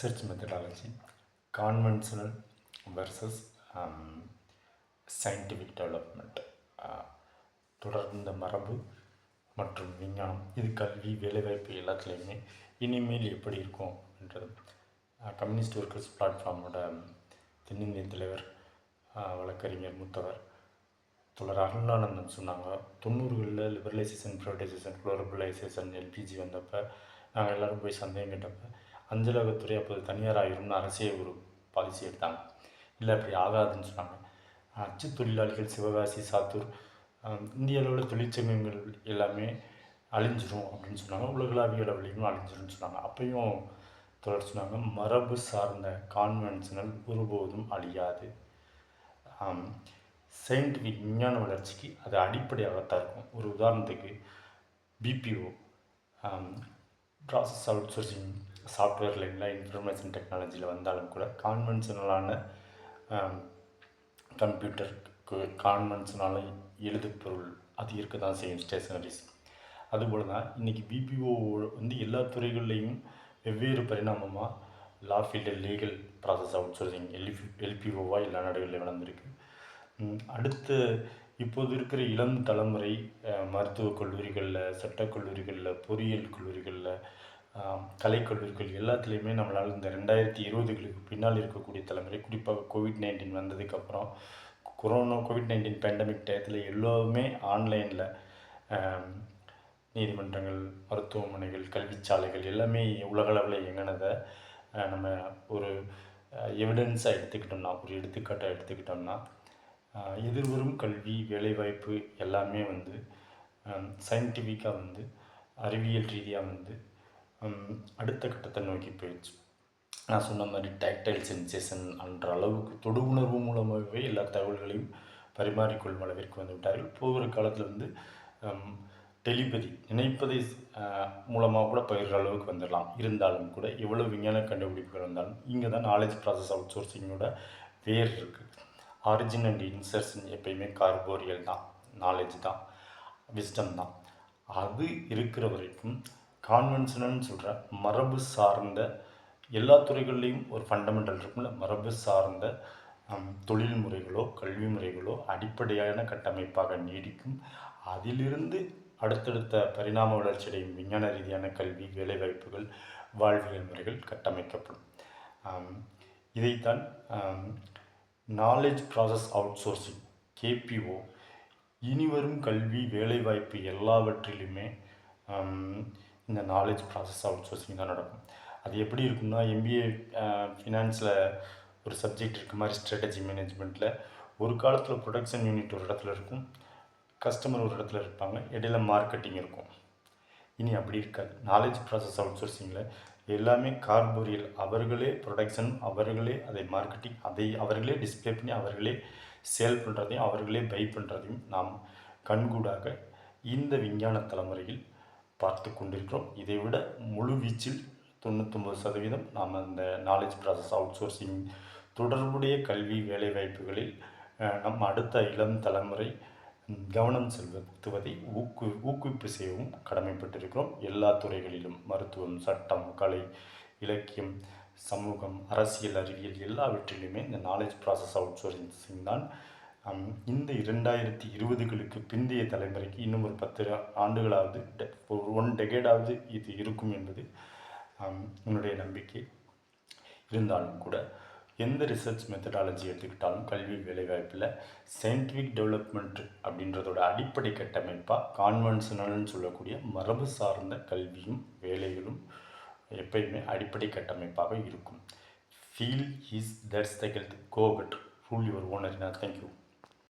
Research methodology conventional versus scientific development தொடர்ந்த மரபு மற்றும் விஞ்ஞானம். இது கல்வி வேலைவாய்ப்பு எல்லாத்துலேயுமே இனிமேல் எப்படி இருக்கும் என்றது. கம்யூனிஸ்ட் ஒர்க்கர்ஸ் பிளாட்ஃபார்மோட தென்னிந்திய தலைவர் வழக்கறிஞர் மூத்தவர் தொடர் அருளானந்தன் சொன்னாங்க தொண்ணூறுகளில் லிபரலைசேஷன் ப்ரைவேடைசேஷன் குளோரபலைசேஷன் எல்பிஜி வந்தப்போ நாங்கள் எல்லோரும் போய் சந்தேகம் கேட்டப்போ அஞ்சலகத்துறை அப்போது தனியார் இருந்து அரசே ஒரு பாலிசி எடுத்தாங்க. இல்லை அப்படி ஆகாதுன்னு சொன்னாங்க. அச்சு தொழிலாளிகள் சிவகாசி சாத்தூர் இந்தியாவில் இந்திய அளவில் தொழிற்சங்கங்கள் எல்லாமே அழிஞ்சிரும் அப்படின்னு சொன்னாங்க. உலகளாவிய அளவிலையும் அழிஞ்சிரும்னு சொன்னாங்க. அப்பையும் தொடர் சொன்னாங்க மரபு சார்ந்த கான்வென்ஷனல் ஒருபோதும் அழியாது. சயின்டிஃபிக் விஞ்ஞான வளர்ச்சிக்கு அது அடிப்படையாகத்தான் இருக்கும். ஒரு உதாரணத்துக்கு BPO process outsourcing software லைனில் இன்ஃபர்மேஷன் டெக்னாலஜியில் வந்தாலும் கூட கான்வென்ஷனலான கம்ப்யூட்டருக்கு கான்வென்ஷனால எழுதுப்பொருள் அது இருக்க தான் செய்யும் ஸ்டேஷனரிஸ் அதுபோல் தான் இன்றைக்கி பிபிஓ வந்து எல்லா துறைகள்லேயும் வெவ்வேறு பரிணாமமாக law field legal process outsourcing LP எல்பிஓவாக எல்லா நாடுகளிலும் வளர்ந்துருக்கு அடுத்த அடுத்து இப்போது இருக்கிற இளம் தலைமுறை மருத்துவக் கல்லூரிகளில் சட்டக் கல்லூரிகளில் பொறியியல் கல்லூரிகளில் கலைக்கல்லூரிகள் எல்லாத்துலேயுமே நம்மளால் இந்த ரெண்டாயிரத்தி இருபதுகளுக்கு பின்னால் இருக்கக்கூடிய தலைமுறை குறிப்பாக கோவிட் நைன்டீன் வந்ததுக்கப்புறம் கொரோனா கோவிட் நைன்டீன் பேண்டமிக் டயத்தில் எல்லாமே ஆன்லைனில் நீதிமன்றங்கள் மருத்துவமனைகள் கல்விச்சாலைகள் எல்லாமே உலகளவில் இயங்கினதை நம்ம ஒரு எவிடன்ஸாக எடுத்துக்கிட்டோம்னா ஒரு எடுத்துக்காட்டாக எடுத்துக்கிட்டோம்னா எதிர்வரும் கல்வி வேலைவாய்ப்பு எல்லாமே வந்து சயின்டிஃபிக்காக வந்து அறிவியல் ரீதியாக வந்து அடுத்த கட்டத்தை நோக்கி போயிடுச்சு. நான் சொன்ன மாதிரி டைக்டைல் சென்சேஷன் என்ற அளவுக்கு தொடு உணர்வு மூலமாகவே எல்லா தகவல்களையும் பரிமாறிக்கொள்ளும் அளவிற்கு வந்து விட்டார்கள். போகிற காலத்தில் வந்து டெலிபதி நினைப்பதை மூலமாக கூட பயிர்கிற அளவுக்கு வந்துடலாம். இருந்தாலும் கூட எவ்வளோ விஞ்ஞான கண்டுபிடிப்புகள் வந்தாலும் இங்கே தான் நாலேஜ் ப்ராசஸ் அவுட் சோர்சிங்கோட வேர் இருக்குது ஆரிஜின் அண்ட் இன்சர்ஷன் எப்பயுமே கார்போரியல் தான் நாலேஜ் தான் விஸ்டம் தான். அது இருக்கிற வரைக்கும் கான்வென்ஷனல்னு சொல்கிற மரபு சார்ந்த எல்லா துறைகள்லேயும் ஒரு ஃபண்டமெண்டல் இருக்கும்ல. மரபு சார்ந்த தொழில் முறைகளோ கல்வி முறைகளோ அடிப்படையான கட்டமைப்பாக நீடிக்கும். அதிலிருந்து அடுத்தடுத்த பரிணாம வளர்ச்சியடையும் விஞ்ஞான ரீதியான கல்வி வேலைவாய்ப்புகள் வாழ்வியல் முறைகள் கட்டமைக்கப்படும். இதைத்தான் knowledge process outsourcing KPO இனிவரும் கல்வி வேலைவாய்ப்பு எல்லாவற்றிலுமே இந்த நாலேஜ் ப்ராசஸ் அவுட் சோர்சிங் தான் நடக்கும். அது எப்படி இருக்கும்னா எம்பிஏ ஃபினான்ஸில் ஒரு சப்ஜெக்ட் இருக்க மாதிரி ஸ்ட்ராட்டஜி மேனேஜ்மெண்ட்டில் ஒரு காலத்தில் ப்ரொடக்ஷன் யூனிட் ஒரு இடத்துல இருக்கும் கஸ்டமர் ஒரு இடத்துல இருப்பாங்க இடையில மார்க்கெட்டிங் இருக்கும். இனி அப்படி இருக்காது. நாலேஜ் ப்ராசஸ் அவுட் சோர்சிங்கில் எல்லாமே கார்போரியல் அவர்களே ப்ரொடக்ஷன் அவர்களே அதை மார்க்கெட்டிங் அதை அவர்களே டிஸ்ப்ளே பண்ணி அவர்களே சேல் பண்ணுறதையும் அவர்களே பை பண்ணுறதையும் நாம் கண்கூடாக இந்த விஞ்ஞான தலைமுறையில் பார்த்து கொண்டிருக்கிறோம். இதை விட முழு வீச்சில் தொண்ணூத்தொம்பது சதவீதம் நாம் அந்த நாலேஜ் ப்ராசஸ் அவுட் சோர்சிங் தொடர்புடைய கல்வி வேலைவாய்ப்புகளில் நம் அடுத்த இளம் தலைமுறை கவனம் செலுத்துவதை ஊக்கு ஊக்குவிப்பு செய்யவும் கடமைப்பட்டிருக்கிறோம். எல்லா துறைகளிலும் மருத்துவம் சட்டம் கலை இலக்கியம் சமூகம் அரசியல் அறிவியல் எல்லாவற்றிலுமே இந்த நாலேஜ் ப்ராசஸ் அவுட் சோர்சிங் தான் இந்த இரண்டாயிரத்தி இருபதுகளுக்கு பிந்தைய தலைமுறைக்கு இன்னும் ஒரு பத்து ஆண்டுகளாவது டெ- ஒரு ஒன் டெகேடாவது இது இருக்கும் என்பது என்னுடைய நம்பிக்கை. இருந்தாலும் கூட எந்த ரிசர்ச் மெத்தடாலஜி எடுத்துக்கிட்டாலும் கல்வி வேலைவாய்ப்பில் சயின்டிஃபிக் டெவலப்மெண்ட் அப்படின்றதோட அடிப்படை கட்டமைப்பாக கான்வென்ஷனல்னு சொல்லக்கூடிய மரபு சார்ந்த கல்வியும் வேலைகளும் எப்பயுமே அடிப்படை கட்டமைப்பாக இருக்கும். Feel is that's the health go bed full your owner thank you